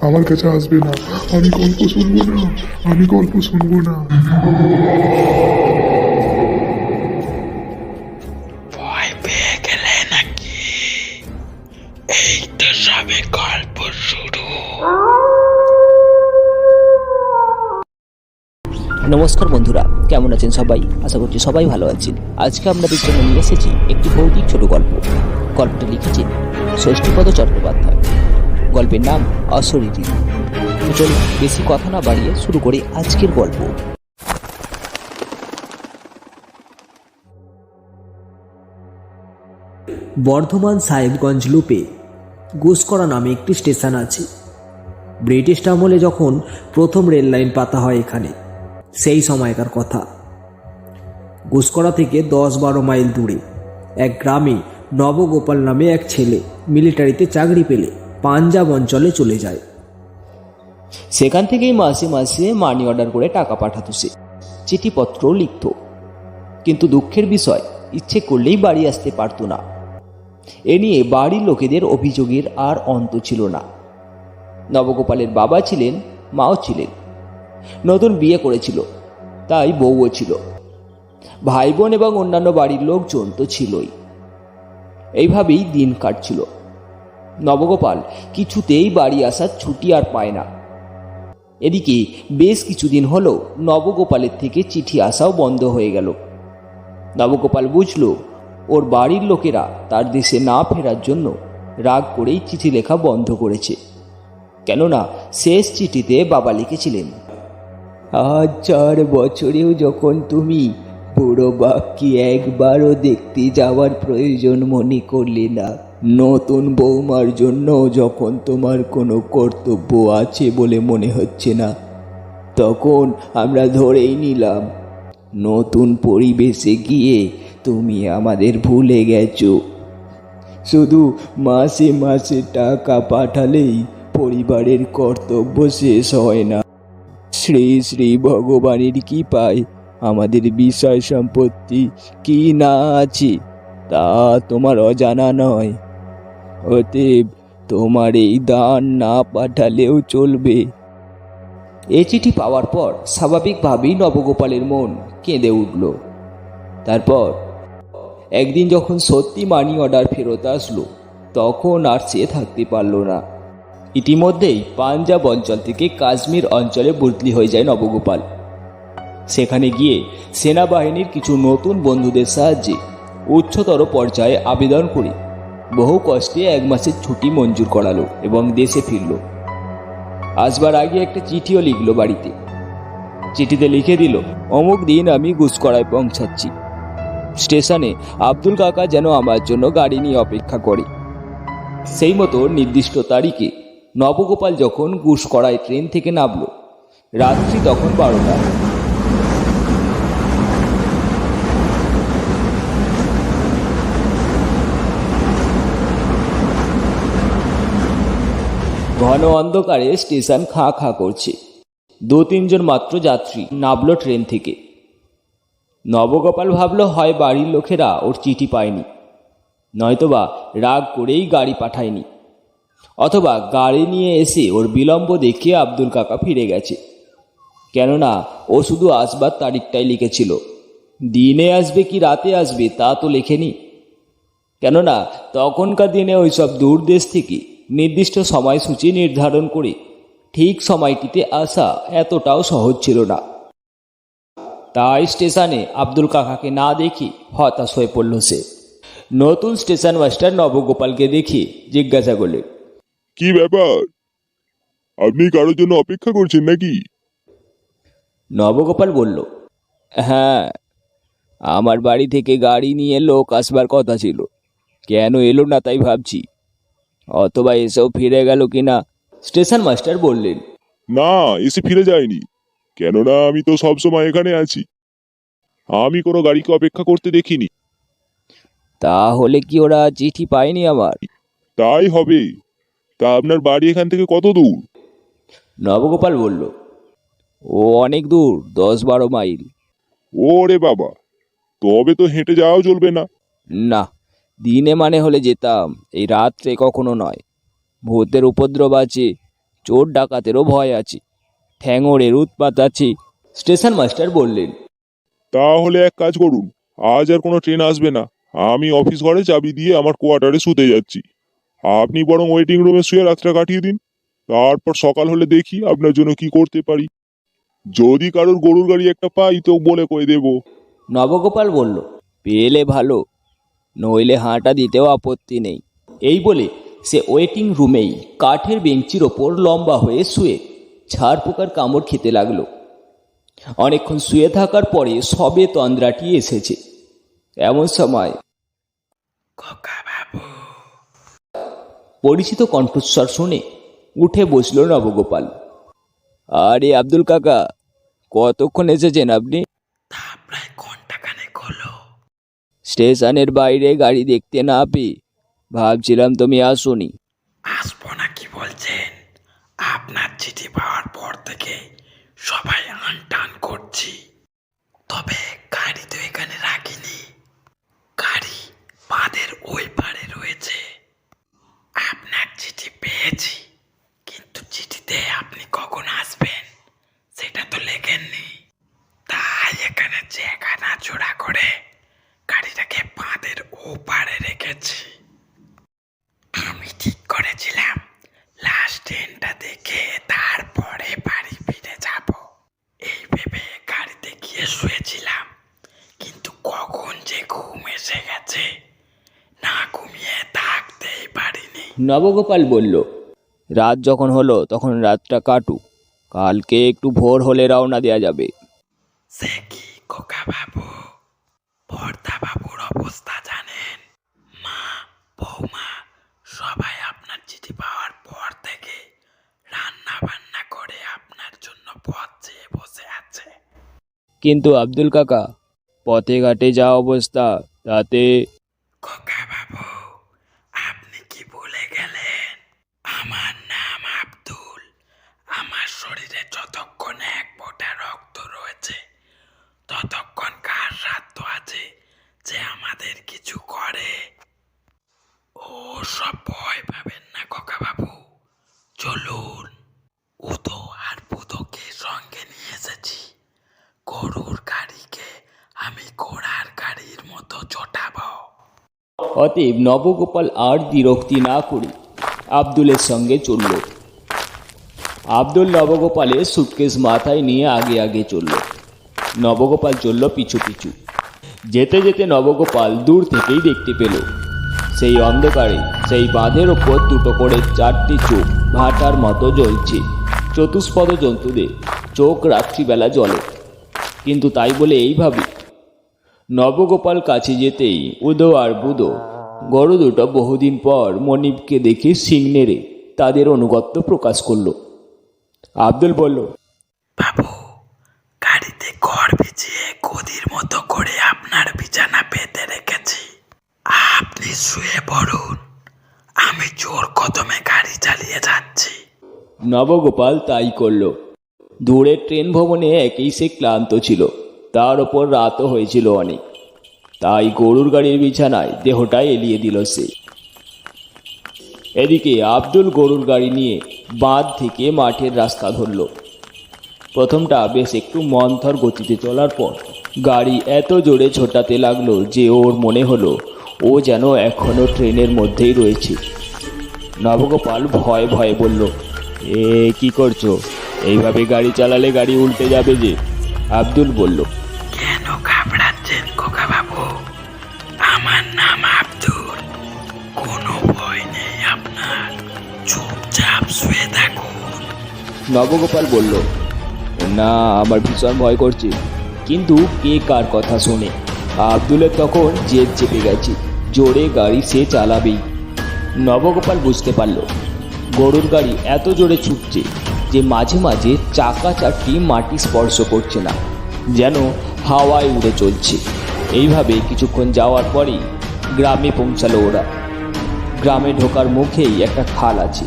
আমার কাছে আসবে না। আমি গল্প শুনব না। আমি গল্প শুনব না। নমস্কার বন্ধুরা, কেমন আছেন সবাই? আশা করছি সবাই ভালো আছেন। আজকে আপনাদের জন্য নিয়ে এসেছি একটি ভৌতিক ছোট গল্প। গল্পটি লিখেছেন ষষ্ঠীপদ চট্টোপাধ্যায়। গল্পের নাম অশরীরী চলুন, বেশি কথা না বাড়িয়ে শুরু করি আজকের গল্প। বর্ধমান সাহেবগঞ্জ লুপে ঘুষকরা নামে একটি স্টেশন আছে। ব্রিটিশ আমলে যখন প্রথম রেল লাইন পাতা হয় এখানে সেই সময়কার কথা। ঘুষকরা থেকে দশ বারো মাইল দূরে এক গ্রামে নবগোপাল নামে এক ছেলে মিলিটারিতে চাকরি পেলে পাঞ্জাব অঞ্চলে চলে যায়। সেখান থেকেই মাসে মাসে মানি অর্ডার করে টাকা পাঠাতো সে চিঠিপত্রও লিখত। কিন্তু দুঃখের বিষয়, ইচ্ছে করলেই বাড়ি আসতে পারতো না। এ নিয়ে বাড়ির লোকেদের অভিযোগের আর অন্ত ছিল না। নবগোপালের বাবা ছিলেন, মাও ছিলেন। নতুন বিয়ে করেছিল। তাই বউও ছিল। ভাই বোন এবং অন্যান্য বাড়ির লোকজন তো ছিলই। এইভাবেই দিন কাটছিল। নবগোপাল কিছুতেই বাড়ি আসার ছুটি আর পায় না। এদিকে বেশ কিছুদিন হলো নবগোপালের থেকে চিঠি আসাও বন্ধ হয়ে গেল। নবগোপাল বুঝল, ওর বাড়ির লোকেরা তার দেশে না ফেরার জন্য রাগ করেই চিঠি লেখা বন্ধ করেছে। কেননা শেষ চিঠিতে বাবা লিখেছিলেন আজ চার বছরেও যখন তুমি পুরো বাপকে একবারও দেখতে যাওয়ার প্রয়োজন মনে করলে না, নতুন বৌমার জন্য যখন তোমার কোনো কর্তব্য আছে বলে মনে হচ্ছে না, তখন আমরা ধরেই নিলাম, নতুন পরিবেশে গিয়ে তুমি আমাদের ভুলে গেছো। শুধু মাসে মাসে টাকা পাঠালেই পরিবারের কর্তব্য শেষ হয় না। শ্রী শ্রী ভগবানের কি পায় আমাদের বিষয় সম্পত্তি কি না আছে তা তোমার অজানা নয়। অতএব তোমার এই দান না পাঠালেও চলবে। এ চিঠি পাওয়ার পর স্বাভাবিকভাবেই নবগোপালের মন কেঁদে উঠল। তারপর একদিন যখন সত্যি মানি অর্ডার ফেরত আসলো, তখন আর সে থাকতে পারল না। ইতিমধ্যেই পাঞ্জাব অঞ্চল থেকে কাশ্মীর অঞ্চলে বদলি হয়ে যায় নবগোপাল। সেখানে গিয়ে সেনাবাহিনীর কিছু নতুন বন্ধুদের সাহায্যে উচ্চতর পর্যায়ে আবেদন করে বহু কষ্টে এক মাসের ছুটি মঞ্জুর করালো এবং দেশে ফিরল। আসবার আগে একটা চিঠিও লিখলো বাড়িতে। চিঠিতে লিখে দিল, অমুক দিন আমি গুসকরায় পৌঁছাচ্ছি। স্টেশনে আব্দুল কাকা যেন আমার জন্য গাড়ি নিয়ে অপেক্ষা করে। সেই মতো নির্দিষ্ট তারিখে নবগোপাল যখন গুসকরায় ট্রেন থেকে নামল, রাত্রি তখন বারোটা। ঘন অন্ধকারে স্টেশন খাঁ খাঁ করছে। দু তিনজন মাত্র যাত্রী নামলো ট্রেন থেকে। নবগোপাল ভাবলো, হয় বাড়ির লোকেরা, ওর চিঠি পায়নি। নয়তোবা রাগ করেই গাড়ি পাঠায়নি। অথবা গাড়ি নিয়ে এসে ওর বিলম্ব দেখে আব্দুল কাকা ফিরে গেছে। কেননা ও শুধু আসবার তারিখটাই লিখেছিল। দিনে আসবে কি রাতে আসবে তা তো লেখেনি। কেননা তখনকার দিনে ওইসব দূর দেশ থেকে নির্দিষ্ট সময়সূচি নির্ধারণ করে ঠিক সময়টিতে আসা এতটাও সহজ ছিল না। তাই স্টেশনে আব্দুল কাকাকে না দেখি হতাশ হয়ে পড়ল সে। নতুন স্টেশন মাস্টার নবগোপালকে দেখি জিজ্ঞাসা করলেন কি ব্যাপার? আপনি কারোর জন্য অপেক্ষা করছেন নাকি? নবগোপাল বলল হ্যাঁ আমার বাড়ি থেকে গাড়ি নিয়ে লোক আসবার কথা ছিল। কেন এলো না তাই ভাবছি। অথবা এসেও ফিরে গেল কিনা? স্টেশন মাস্টার বললেন না এসে ফিরে যায়নি। কেননা আমি তো সবসময় এখানে আছি। আমি কোনো গাড়িকে অপেক্ষা করতে দেখিনি। তাহলে কি ওরা চিঠি পায়নি আমার? তাই হবে। তা আপনার বাড়ি এখান থেকে কত দূর? নবগোপাল বলল ও অনেক দূর দশ বারো মাইল। ওরে বাবা তবে তো হেঁটে যাওয়াও চলবে না। না দিনে মানে হলে যেতাম এই রাত্রে কখনো নয়। ভূতের উপদ্রব আছে চোর ডাকাতেরও ভয় আছে ঠ্যাঙরের উৎপাত আছে স্টেশন মাস্টার বললেন। তাহলে এক কাজ করুন আজ আর কোনো ট্রেন আসবে না আমি অফিস ঘরে চাবি দিয়ে আমার কোয়ার্টারে শুতে যাচ্ছি। আপনি বরং ওয়েটিং রুমে শুয়ে রাতটা কাটিয়ে দিন। তারপর সকাল হলে দেখি আপনার জন্য কি করতে পারি। যদি কারোর গরুর গাড়ি একটা পাই তো বলে কয়ে দেবো। নবগোপাল বলল পেলে ভালো নইলে হাঁটা দিতেও আপত্তি নেই। এই বলে সে ওয়েটিং রুমেই কাঠের বেঞ্চির ওপর লম্বা হয়ে শুয়ে ছাড় পোকার কামড় খেতে লাগল। অনেকক্ষণ শুয়ে থাকার পরে সবে তন্দ্রাটি এসেছে। এমন সময় খোকা বাবু পরিচিত কণ্ঠস্বর শুনে উঠে বসল নবগোপাল। আরে আব্দুল কাকা কতক্ষণ এসেছেন আপনি? তা প্রায় ঘণ্টা খানেক হলো। স্টেশনের বাইরে গাড়ি দেখতে না পেয়ে ভাবছিলাম তুমি আসোনি। আসব না কি বলছেন? আপনার চিঠি পাওয়ার পর থেকে সবাই আনটান করছি। তবে গাড়ি তো এখানে রাখিনি গাড়ি বাঁধের ওই পারে রয়েছে আপনার চিঠি পেয়েছি কিন্তু চিঠিতে আপনি কখন আসবেন সেটা তো লেখেননি তাই এখানে জায়গা না জোড়া করে গাড়িটাকে বাঁধের ও পারে রেখেছি আমি ঠিক করেছিলাম লাস্ট ট্রেনটা দেখে তারপরে বাড়ি ফিরে যাব এই ভেবে গাড়িতে গিয়ে শুয়েছিলাম কিন্তু কখন যে ঘুম এসে গেছে না ঘুমিয়ে থাকতেই পারিনি নবগোপাল বলল রাত যখন হলো তখন রাতটা কাটু কালকে একটু ভোর হলে রওনা দেওয়া যাবে। সে কি খোকা বাবু? ভর্তা বাবুর অবস্থা জানেন? মা বৌমা সবাই আপনার চিঠি পাওয়ার পর থেকে রান্না বান্না করে আপনার জন্য পথ চেয়ে বসে আছে। কিন্তু আব্দুল কাকা পথে ঘাটে যা অবস্থা তাতে খোকা বাবু আপনি কি ভুলে গেলেন আমার নাম আব্দুল আমার শরীরে যতক্ষণ এক ফোঁটা রক্ত রয়েছে। ততক্ষণ কার সাধ্য আছে যে আমাদের কিছু করে? ও সব ভয় পাবেন না খোকা বাবু চলুন। উদো আর বুদোকে সঙ্গে নিয়ে এসেছি। গরুর গাড়িকে আমি ঘোড়ার গাড়ির মতো চটাবো। অতএব নবগোপাল আর বিরক্তি না করে। আব্দুলের সঙ্গে চলল। আব্দুল নবগোপালের সুটকেস মাথায় নিয়ে আগে আগে চলল। নবগোপাল চলল পিছু পিছু। যেতে যেতে নবগোপাল দূর থেকেই দেখতে পেল। সেই অন্ধকারে, সেই বাঁধের ওপর দুটো করে চারটি চোখ ভাটার মতো জ্বলছে। চতুষ্পদ জন্তুদের চোখ রাত্রিবেলা জ্বলে। কিন্তু তাই বলে এইভাবে নবগোপাল কাছে যেতেই উদো আর বুদো, গরু দুটো বহুদিন পর মনিবকে দেখে সিং নেড়ে তাদের অনুগত্য প্রকাশ করল। আব্দুল বলল বাবু গাড়িতে ঘর বিছিয়ে গদির মতো করে আপনার বিছানা পেতে রেখেছি। আপনি শুয়ে পড়ুন। আমি জোর কদমে গাড়ি চালিয়ে যাচ্ছি। নবগোপাল তাই করল। দূরের ট্রেন ভবনে একেই সে ক্লান্ত ছিল। তার ওপর রাতও হয়েছিল অনেক। তাই গরুর গাড়ির বিছানায় দেহটা এলিয়ে দিল সে। এদিকে আব্দুল গরুর গাড়ি নিয়ে বাঁধ থেকে মাঠের রাস্তা ধরল। প্রথমটা বেশ একটু মন্থর গতিতে চলার পর গাড়ি এত জোরে ছোটাতে লাগল যে ওর মনে হলো, ও যেন এখনও ট্রেনের মধ্যেই রয়েছে। নবগোপাল ভয় ভয়ে বলল, এ, কি করছ? এইভাবে গাড়ি চালালে গাড়ি উল্টে যাবে যে? আব্দুল বলল নবগোপাল বলল, না, আমার ভীষণ ভয় করছে। কিন্তু কে কার কথা শোনে? আব্দুলের তখন জেদ চেপে গেছে। জোরে গাড়ি সে চালাবেই। নবগোপাল বুঝতে পারল, গরুর গাড়ি এত জোরে ছুটছে যে মাঝে মাঝে চাকা চারটি মাটি স্পর্শ করছে না, যেন হাওয়ায় উড়ে চলছে। এইভাবে কিছুক্ষণ যাওয়ার পরেই গ্রামে পৌঁছালো ওরা। গ্রামে ঢোকার মুখেই একটা খাল আছে।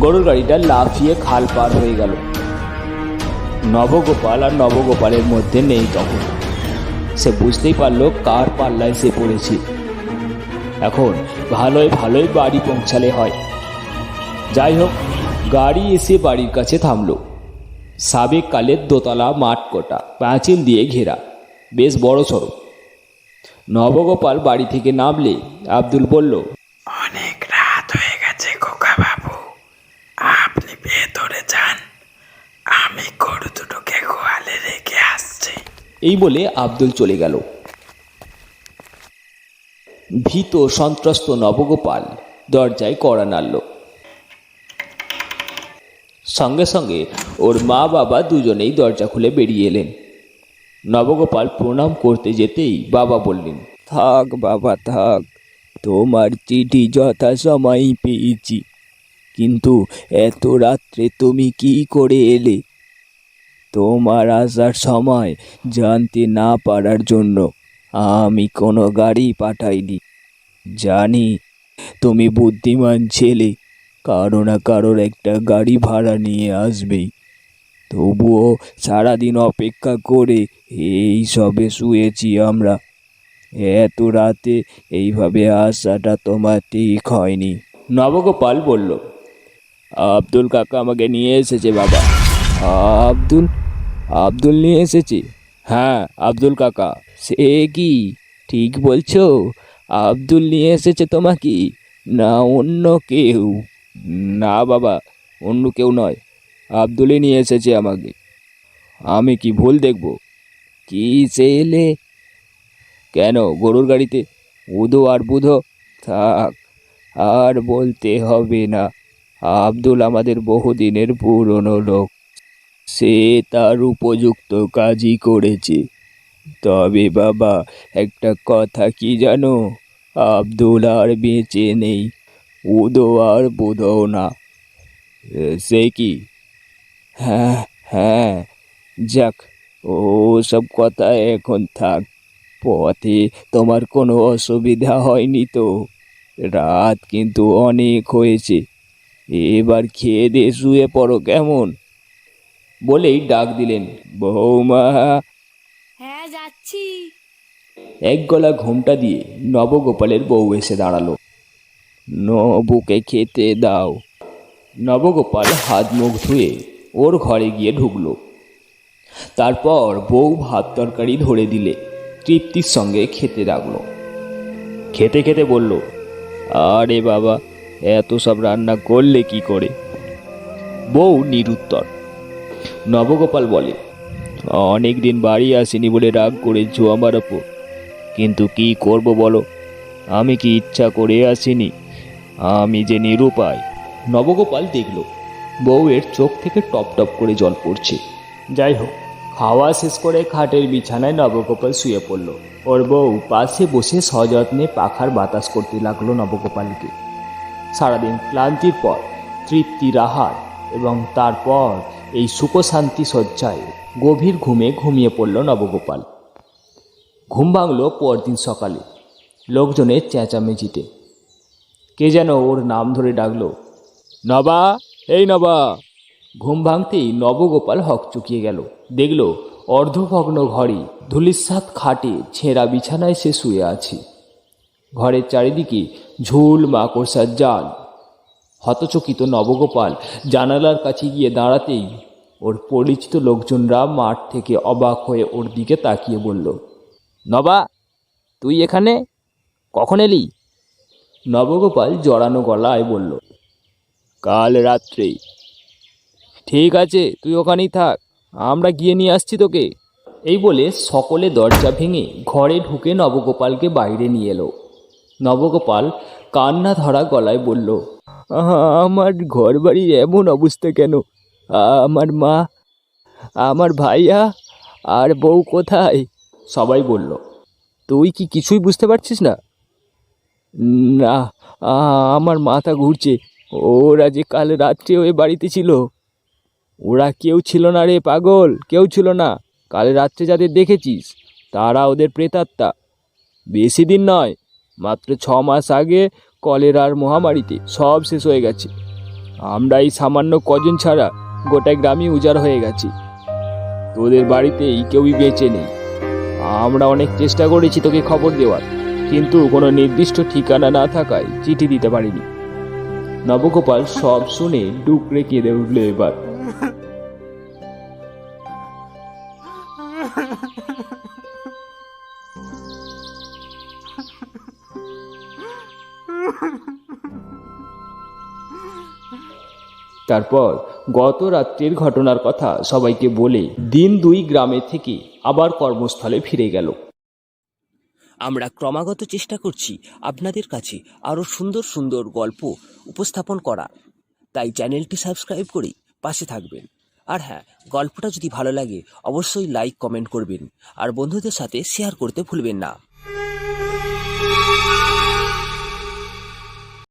গরুর গাড়িটা লাফিয়ে খাল পার হয়ে গেল। নবগোপাল আর নবগোপালের মধ্যে নেই তখন। সে বুঝতেই পারল কার পাল্লায় সে পড়েছে। এখন ভালোই ভালোই বাড়ি পৌঁছালে হয়। যাই হোক, গাড়ি এসে বাড়ির কাছে থামলো। সাবেক কালের দোতলা মাঠ কোটা, পাঁচিল দিয়ে ঘেরা, বেশ বড় সড়ো নবগোপাল বাড়ি থেকে নামলে আব্দুল বলল অনেক রাত হয়ে গেছে খোকা বাবু আপনি ভেতরে যান আমি গরু দুটোকে গোয়ালে রেখে আসছি এই বলে আব্দুল চলে গেল। ভীত সন্ত্রস্ত নবগোপাল দরজায় কড়া নাড়ল। সঙ্গে সঙ্গে ওর মা বাবা দুজনেই দরজা খুলে বেরিয়ে এলেন। নবগোপাল প্রণাম করতে যেতেই বাবা বললেন, থাক বাবা, থাক। তোমার চিঠি যথা সময়ই পেয়েছি। কিন্তু এত রাত্রে তুমি কি করে এলে? তোমার আসার সময় জানতে না পারার জন্য আমি কোনো গাড়ি পাঠাইনি। জানি তুমি বুদ্ধিমান ছেলে, কারও না কারোর একটা গাড়ি ভাড়া নিয়ে আসবেই তবুও সারাদিন অপেক্ষা করে এই সবে শুয়েছি আমরা। এত রাতে এইভাবে আসাটা তোমার ঠিক হয়নি। নবগোপাল বলল, আব্দুল কাকা আমাকে নিয়ে এসেছে বাবা। আব্দুল আব্দুল নিয়ে এসেছি। হ্যাঁ আব্দুল কাকা। সে কি ঠিক বলছো? আব্দুল নিয়ে এসেছে তোমাকে? না, অন্য কেউ। না বাবা, অন্য কেউ নয়। আব্দুলই নিয়ে এসেছে আমাকে। আমি কি ভুল দেখব? কি সে এলে? কেন, গরুর গাড়িতে? উদো আর বুধো? থাক, আর বলতে হবে না। আব্দুল আমাদের বহুদিনের পুরনো লোক। সে তার উপযুক্ত কাজই করেছে। তবে বাবা, একটা কথা কি জানো? আব্দুল আর বেঁচে নেই উদো আর বুধও না। সে কি? হ্যাঁ হ্যাঁ যাক, ও সব কথা এখন থাক, পথে তোমার কোনো অসুবিধা হয়নি তো? রাত কিন্তু অনেক হয়েছে, এবার খেয়ে দিয়ে শুয়ে পড়ো কেমন? বলেই ডাক দিলেন বৌমা! হ্যাঁ যাচ্ছি। এক গলা ঘোমটা দিয়ে নবগোপালের বউ এসে দাঁড়াল। নবুকে খেতে দাও। নবগোপাল হাত মুখ ধুয়ে ওর ঘরে গিয়ে ঢুকলো। তারপর বউ ভাত তরকারি ধরে দিলে তৃপ্তির সঙ্গে খেতে লাগল। খেতে খেতে বলল আরে বাবা এত সব রান্না করলে কি করে? বউ নিরুত্তর নবগোপাল বলে, অনেক দিন বাড়ি আসেনি বলে রাগ করেছ আমার ওপর। কিন্তু কি করব বলো? আমি কি ইচ্ছা করে আসিনি? আমি যে নিরুপায়। নবগোপাল দেখল, বউয়ের চোখ থেকে টপ টপ করে জল পড়ছে। যাই হোক, খাওয়া শেষ করে খাটের বিছানায় নবগোপাল শুয়ে পড়ল। ওর বউ পাশে বসে সযত্নে পাখার বাতাস করতে লাগল নবগোপালকে। সারাদিন ক্লান্তির পর, তৃপ্তির আহার এবং তারপর এই সুখশান্তি শয্যায় গভীর ঘুমে ঘুমিয়ে পড়ল নবগোপাল। ঘুম ভাঙল পরদিন সকালে। লোকজনের চেঁচামেচিতে কে যেন ওর নাম ধরে ডাকলো, নবা, এই নবা! ঘুম ভাঙতেই নবগোপাল হক চুকিয়ে গেল। দেখল অর্ধভগ্ন ঘরে ধুলিস্বাদ খাটে ছেঁড়া বিছানায় সে শুয়ে আছে। ঘরের চারিদিকে ঝুল মাকড়সার জাল হতচকিত নবগোপাল জানালার কাছে গিয়ে দাঁড়াতেই ওর পরিচিত লোকজনরা মাঠ থেকে অবাক হয়ে ওর দিকে তাকিয়ে বলল, নবা, তুই এখানে? কখন এলি? নবগোপাল জড়ানো গলায় বলল, কাল রাত্রে। ঠিক আছে, তুই ওখানেই থাক, আমরা গিয়ে নিয়ে আসছি তোকে। এই বলে সকলে দরজা ভেঙে ঘরে ঢুকে নবগোপালকে বাইরে নিয়ে এলো। নবগোপাল কান্না ধরা গলায় বলল আমার ঘর বাড়ির এমন অবস্থা কেন? আমার মা, আমার ভাইয়া আর বউ কোথায়? সবাই বলল, তুই কি কিছুই বুঝতে পারছিস না? না আমার মাথা ঘুরছে। ওরা যে কাল রাত্রে ওই বাড়িতে ছিল। ওরা কেউ ছিল না রে পাগল, কেউ ছিল না। কাল রাত্রে যাদের দেখেছিস, তারা ওদের প্রেতাত্মা। বেশি দিন নয়, মাত্র ছ মাস আগে কলেরার মহামারীতে সব শেষ হয়ে গেছে। আমরা এই সামান্য কজন ছাড়া গোটা গ্রামই উজাড় হয়ে গেছি। তোদের বাড়িতে এই কেউই বেঁচে নেই। আমরা অনেক চেষ্টা করেছি তোকে খবর দেওয়ার, কিন্তু কোনো নির্দিষ্ট ঠিকানা না থাকায় চিঠি দিতে পারিনি। নবগোপাল সব শুনে ডুকরে কেঁদে উঠল এবার। তারপর গত রাত্রির ঘটনার কথা সবাইকে বলে দিন দুই গ্রামে থেকে আবার কর্মস্থলে ফিরে গেল। আমরা ক্রমাগত চেষ্টা করছি আপনাদের কাছে আরও সুন্দর সুন্দর গল্প উপস্থাপন করার তাই চ্যানেলটি সাবস্ক্রাইব করে পাশে থাকবেন। আর হ্যাঁ গল্পটা যদি ভালো লাগে, অবশ্যই লাইক, কমেন্ট করবেন। আর বন্ধুদের সাথে শেয়ার করতে ভুলবেন না।